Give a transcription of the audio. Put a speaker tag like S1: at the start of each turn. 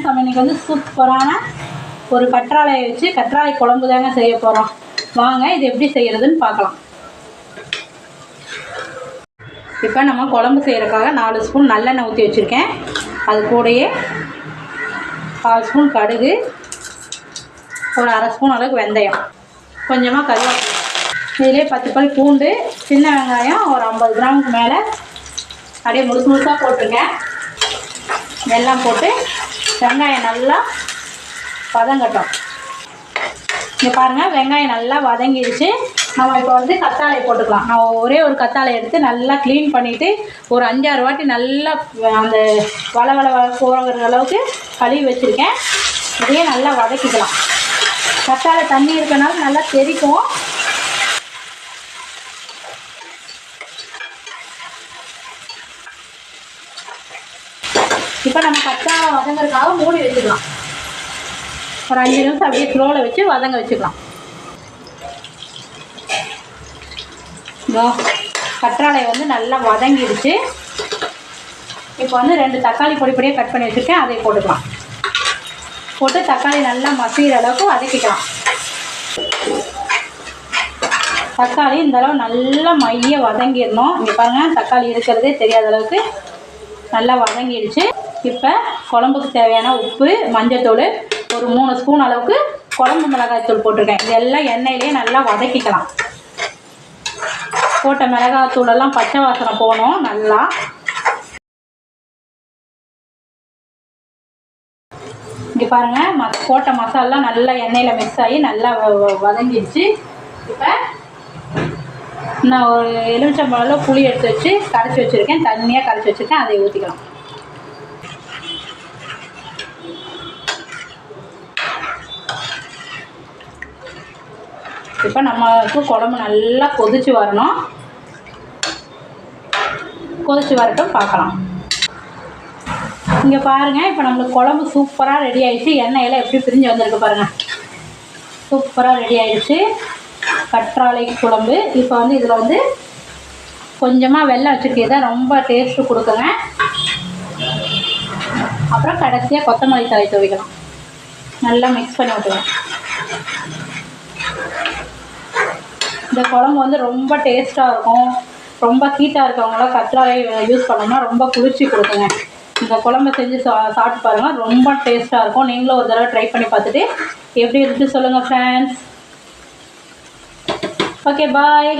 S1: Friends நம்ம வந்து சூப்பரான ஒரு கற்றாழையை வச்சு கற்றாழை குழம்பு தாங்க செய்ய போகிறோம் வாங்க இது எப்படி செய்கிறதுன்னு பார்க்கலாம். இப்போ நம்ம குழம்பு செய்கிறதுக்காக நாலு ஸ்பூன் நல்லெண்ணெய் ஊற்றி வச்சுருக்கேன். அது கூடயே கால் ஸ்பூன் கடுகு ஒரு அரை ஸ்பூன் அளவுக்கு வெந்தயம். கொஞ்சமாக கருவேப்பிலை. இதிலே பத்து பல் பூண்டு சின்ன வெங்காயம் ஒரு ஐம்பது கிராமுக்கு மேலே. அப்படியே முழுசு முழுசாக போட்டுருங்க எல்லாம் போட்டு வெங்காயம் நல்லா வதங்கட்டும். இங்கே பாருங்கள் வெங்காயம் நல்லா வதங்கிடுச்சு. நம்ம இப்போ வந்து கத்தாழை போட்டுக்கலாம். நான் ஒரே ஒரு கத்தாழை எடுத்து நல்லா க்ளீன் பண்ணிவிட்டு ஒரு அஞ்சாறு வாட்டி நல்லா அந்த வள வள வள போகிற அளவுக்கு கழுவி வச்சுருக்கேன். இதையே நல்லா வதக்கிக்கலாம். கத்தாழை தண்ணி இருக்கனால நல்லா தெரிக்கும் இப்போ நம்ம கத்தாழை வதங்குறதுக்காக மூடி வச்சுக்கலாம். ஒரு அஞ்சு நிமிஷம் அப்படியே ஸ்லோவில் வச்சு வதங்க வச்சுக்கலாம். கற்றாழை வந்து நல்லா வதங்கிடுச்சு. இப்போ வந்து ரெண்டு தக்காளி பொடி பொடியாக கட் பண்ணி வச்சுருக்கேன் அதை போட்டுக்கலாம். போட்டு தக்காளி நல்லா மசிகிற அளவுக்கு வதக்கிக்கலாம். தக்காளி இந்த அளவு நல்லா மைய வதங்கிடணும். இங்கே பாருங்கள் தக்காளி இருக்கிறதே தெரியாத அளவுக்கு நல்லா வதங்கிடுச்சு. இப்போ குழம்புக்கு தேவையான உப்பு மஞ்சத்தூள் ஒரு மூணு ஸ்பூன் அளவுக்கு குழம்பு மிளகாய் தூள் போட்டிருக்கேன். இதெல்லாம் எண்ணெயிலே நல்லா வதக்கிக்கலாம். போட்ட மிளகாய் தூளெல்லாம் பச்சை வாசனை போகணும் நல்லா. இங்கே பாருங்கள் ம போட்ட மசாலா நல்லா எண்ணெயில் மிக்ஸ் ஆகி நல்லா வ- வ- வதங்கிடுச்சு. இப்போ நான் ஒரு எலுமிச்சம்பழம் புளி எடுத்து வச்சு கரைச்சி வச்சுருக்கேன். தண்ணியாக கரைச்சி வச்சுருக்கேன். அதை ஊற்றிக்கலாம் இப்போ நமக்கு குழம்பு நல்லா கொதிச்சு வரணும். கொதிச்சு வரட்டும் பார்க்கலாம். இங்கே பாருங்கள் இப்போ நம்மளுக்கு குழம்பு சூப்பராக ரெடி ஆகிடுச்சு எண்ணெயெல்லாம் எப்படி பிரிஞ்சு வந்திருக்கு பாருங்கள் சூப்பராக ரெடி ஆகிடுச்சு கற்றாழை குழம்பு. இப்போ வந்து இதில் வந்து கொஞ்சமாக வெள்ளம் வச்சுருக்கீங்க தான் ரொம்ப டேஸ்ட்டு கொடுக்குங்க. அப்புறம் கடைசியாக கொத்தமல்லி தலை துவைக்கலாம். நல்லா மிக்ஸ் பண்ணி விட்டுருங்க இந்த குழம்பு வந்து ரொம்ப டேஸ்ட்டாக இருக்கும். ரொம்ப ஹீட்டாக இருக்கவங்களாம் கற்றாழை யூஸ் பண்ணோம்னா ரொம்ப குளிர்ச்சி கொடுக்குங்க. இந்த குழம்பு செஞ்சு சா சாப்பிட்டு பாருங்கள் ரொம்ப டேஸ்ட்டாக இருக்கும். நீங்களும் ஒரு தடவை ட்ரை பண்ணி பார்த்துட்டு எப்படி இருந்துச்சு சொல்லுங்கள் ஃப்ரெண்ட்ஸ் ஓகே பாய்